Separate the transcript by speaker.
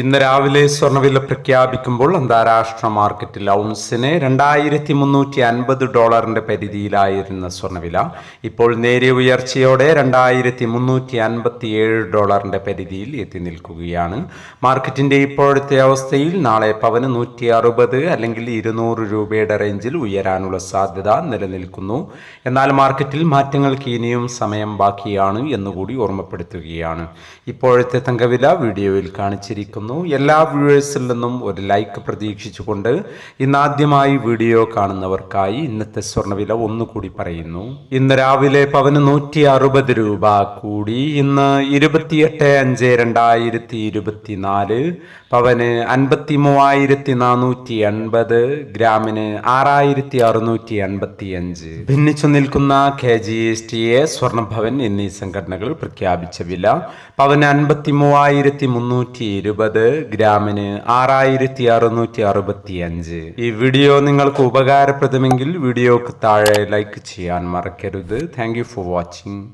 Speaker 1: ഇന്ന് രാവിലെ സ്വർണവില പ്രഖ്യാപിക്കുമ്പോൾ അന്താരാഷ്ട്ര മാർക്കറ്റിൽ ഔൺസിന് രണ്ടായിരത്തി മുന്നൂറ്റി അൻപത് ഡോളറിന്റെ പരിധിയിലായിരുന്ന സ്വർണവില ഇപ്പോൾ നേരിയ ഉയർച്ചയോടെ രണ്ടായിരത്തി മുന്നൂറ്റി അൻപത്തി ഏഴ് ഡോളറിന്റെ പരിധിയിൽ എത്തി നിൽക്കുകയാണ്. മാർക്കറ്റിന്റെ ഇപ്പോഴത്തെ അവസ്ഥയിൽ നാളെ പവന് നൂറ്റി അറുപത് അല്ലെങ്കിൽ ഇരുന്നൂറ് രൂപയുടെ റേഞ്ചിൽ ഉയരാനുള്ള സാധ്യത നിലനിൽക്കുന്നു. എന്നാൽ മാർക്കറ്റിൽ മാറ്റങ്ങൾക്ക് ഇനിയും സമയം ബാക്കിയാണ് എന്നുകൂടി ഓർമ്മപ്പെടുത്തുകയാണ്. ഇപ്പോഴത്തെ തങ്കവില വീഡിയോയിൽ കാണിച്ചിരിക്കുന്നു. എല്ലാ വ്യൂവേഴ്സിൽ നിന്നും ഒരു ലൈക്ക് പ്രതീക്ഷിച്ചുകൊണ്ട് ഇന്നാദ്യമായി വീഡിയോ കാണുന്നവർക്കായി ഇന്നത്തെ സ്വർണവില ഒന്നുകൂടി പറയുന്നു. ഇന്ന് രാവിലെ പവന് നൂറ്റി അറുപത് രൂപ കൂടി. ഇന്ന് ഇരുപത്തിയെട്ട് അഞ്ച് രണ്ടായിരത്തി ഇരുപത്തിനാല് പവന് അൻപത്തി മൂവായിരത്തി നാനൂറ്റി എൺപത് ഗ്രാമിന് ആറായിരത്തി അറുന്നൂറ്റി എൺപത്തി അഞ്ച് ഭിന്നിച്ചു നിൽക്കുന്ന K G S T A Swarnabhavan എന്നീ സംഘടനകൾ പ്രഖ്യാപിച്ച വില പവന് അൻപത്തി മൂവായിരത്തി മുന്നൂറ്റി ഇരുപത് ഗ്രാമിന് ആറായിരത്തി അറുന്നൂറ്റി അറുപത്തി അഞ്ച് ഈ വീഡിയോ നിങ്ങൾക്ക് ഉപകാരപ്രദമെങ്കിൽ വീഡിയോക്ക് താഴെ ലൈക്ക് ചെയ്യാൻ മറക്കരുത്. Thank for watching